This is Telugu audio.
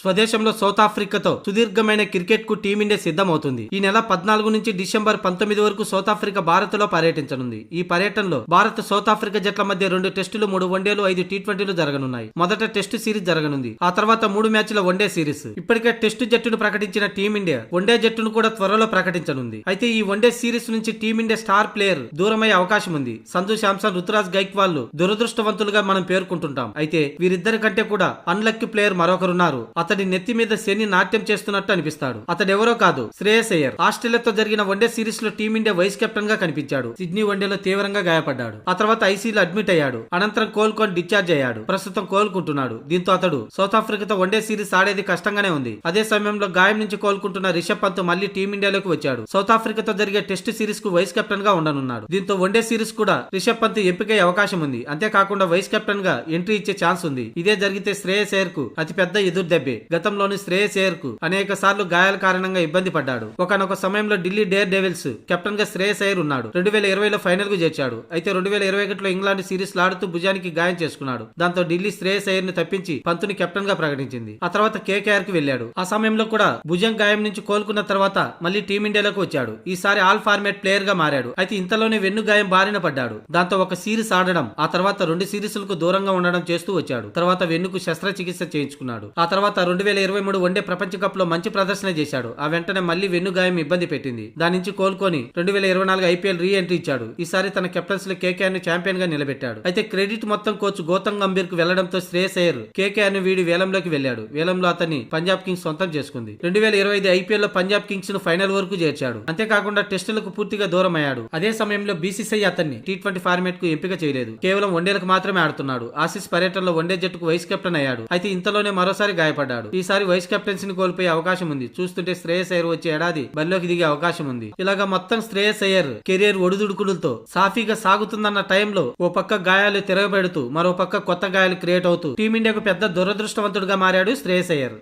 స్వదేశంలో సౌత్ ఆఫ్రికాతో సుదీర్ఘమైన క్రికెట్కు టీమిండియా సిద్ధమవుతుంది. ఈ నెల పద్నాలుగు నుంచి డిసెంబర్ పంతొమ్మిది వరకు సౌత్ ఆఫ్రికా భారత్లో పర్యటించనుంది. ఈ పర్యటనలో భారత్ సౌత్ ఆఫ్రికా జట్ల మధ్య రెండు టెస్టులు మూడు వన్డేలు ఐదు టీ ట్వంటీలు జరగనున్నాయి. మొదట టెస్టు సిరీస్ జరగనుంది. ఆ తర్వాత మూడు మ్యాచ్ల వన్డే సిరీస్. ఇప్పటికే టెస్టు జట్టును ప్రకటించిన టీమిండియా వన్డే జట్టును కూడా త్వరలో ప్రకటించనుంది. అయితే ఈ వన్డే సిరీస్ నుంచి టీమిండియా స్టార్ ప్లేయర్ దూరమయ్యే అవకాశం ఉంది సంజు శాంసన్ రుతురాజ్ గైక్వాళ్ళు దురదృష్టవంతులుగా మనం పేర్కొంటుంటాం. అయితే వీరిద్దరి కంటే కూడా అన్లక్కి ప్లేయర్ మరొకరున్నారు. అతడి నెత్తి మీద శని నాట్యం చేస్తున్నట్టు అనిపిస్తాడు. అతడెవరో కాదు శ్రేయస్ అయ్యర్ ఆస్ట్రేలియాతో జరిగిన వన్డే సిరీస్లో టీమిండియా వైస్ కెప్టెన్గా కనిపించాడు. సిడ్నీ వన్డేలో తీవ్రంగా గాయపడ్డాడు. ఆ తర్వాత ఐసీలో అడ్మిట్ అయ్యాడు. అనంతరం కోలుకొని డిశ్చార్జ్ అయ్యాడు. ప్రస్తుతం కోలుకుంటున్నాడు. దీంతో అతడు సౌత్ ఆఫ్రికాతో వన్డే సిరీస్ ఆడేది కష్టంగానే ఉంది. అదే సమయంలో గాయం నుంచి కోలుకుంటున్న రిషబ్ పంత్ మళ్ళీ టీమిండియాలోకి వచ్చాడు. సౌత్ ఆఫ్రికాతో జరిగే టెస్ట్ సిరీస్కు వైస్ కెప్టెన్గా ఉండనున్నాడు. దీంతో వన్డే సిరీస్ కూడా రిషబ్ పంత్ ఎంపికయ్యే అవకాశం ఉంది. అంతేకాకుండా వైస్ కెప్టెన్గా ఎంట్రీ ఇచ్చే ఛాన్స్ ఉంది. ఇదే జరిగితే శ్రేయస్ అయ్యర్కు అతి పెద్ద ఎదురు దెబ్బే. గతంలోని శ్రేయస్ అయ్యర్కు అనేక సార్లు గాయాల కారణంగా ఇబ్బంది పడ్డాడు. ఒకనొక సమయంలో ఢిల్లీ డేర్ డెవిల్స్ కెప్టెన్గా శ్రేయస్ అయ్యర్ ఉన్నాడు. రెండు వేల ఇరవైలో ఫైనల్కు చేర్చాడు. అయితే రెండు వేల ఇరవై ఒకటిలో ఇంగ్లాండ్ సిరీస్ లాడుతూ భుజానికి గాయం చేసుకున్నాడు. దాంతో ఢిల్లీ శ్రేయస్ అయ్యర్ని తప్పించి పంతుని కెప్టెన్గా ప్రకటించింది. ఆ తర్వాత కేకేఆర్కు వెళ్ళాడు. ఆ సమయంలో కూడా భుజం గాయం నుంచి కోలుకున్న తర్వాత మళ్ళీ టీమిండియాలోకి వచ్చాడు. ఈసారి ఆల్ ఫార్మేట్ ప్లేయర్గా మారాడు. అయితే ఇంతలోనే వెన్ను గాయం బారిన పడ్డాడు. దాంతో ఒక సిరీస్ ఆడడం ఆ తర్వాత రెండు సిరీస్లకు దూరంగా ఉండడం చేస్తూ వచ్చాడు. తర్వాత వెన్నుకు శస్త్రచికిత్స చేయించుకున్నాడు. ఆ తర్వాత రెండు వేల ఇరవై మూడు వన్డే ప్రపంచ కప్లో మంచి ప్రదర్శన చేశాడు. ఆ వెంటనే మళ్ళీ వెన్నుగాయం ఇబ్బంది పెట్టింది. దాని నుంచి కోలుకొని రెండు వేల ఇరవై నాలుగు ఐపీఎల్ రీ ఎంట్రీ ఇచ్చాడు. ఈసారి తన కెప్టెన్స్లో కేకేఆర్ని ఛాంపియన్గా నిలబెట్టాడు. అయితే క్రెడిట్ మొత్తం కోచ్ గౌతమ్ గంభీర్కు వెళ్ళడంతో శ్రేయస్ అయ్యర్ కేకేఆర్ వీడి వేలంలోకి వెళ్ళాడు. వేలంలో అతన్ని పంజాబ్ కింగ్స్ సొంతం చేసుకుంది. రెండు వేల ఇరవై ఐదు ఐపీఎల్లో పంజాబ్ కింగ్స్ను ఫైనల్ వరకు చేర్చాడు. అంతేకాకుండా టెస్టులకు పూర్తిగా దూరం అయ్యాడు అదే సమయంలో బీసీసీఐ అతన్ని టీ ట్వంటీ ఫార్మేట్కు ఎంపిక చేయలేదు. కేవలం వన్డేలకు మాత్రమే ఆడుతున్నాడు. ఆసీస్ పర్యటనలో వన్డే జట్టుకు వైస్ కెప్టెన్ అయ్యాడు. అయితే ఇంతలోనే మరోసారి గాయపడ్డాడు. ఈసారి వైస్ కెప్టెన్సీని కోల్పోయే అవకాశం ఉంది. చూస్తుంటే శ్రేయస్ అయ్యర్ వచ్చే ఏడాది బరిలోకి దిగే అవకాశం ఉంది. ఇలాగా మొత్తం శ్రేయస్ అయ్యర్ కెరియర్ ఒడిదుడుకులతో సాఫీగా సాగుతుందన్న టైంలో ఓ పక్క గాయాలు తిరగబెడుతూ మరో పక్క కొత్త గాయాలు క్రియేట్ అవుతూ టీమిండియాకు పెద్ద దురదృష్టవంతుడిగా మారాడు శ్రేయస్ అయ్యర్.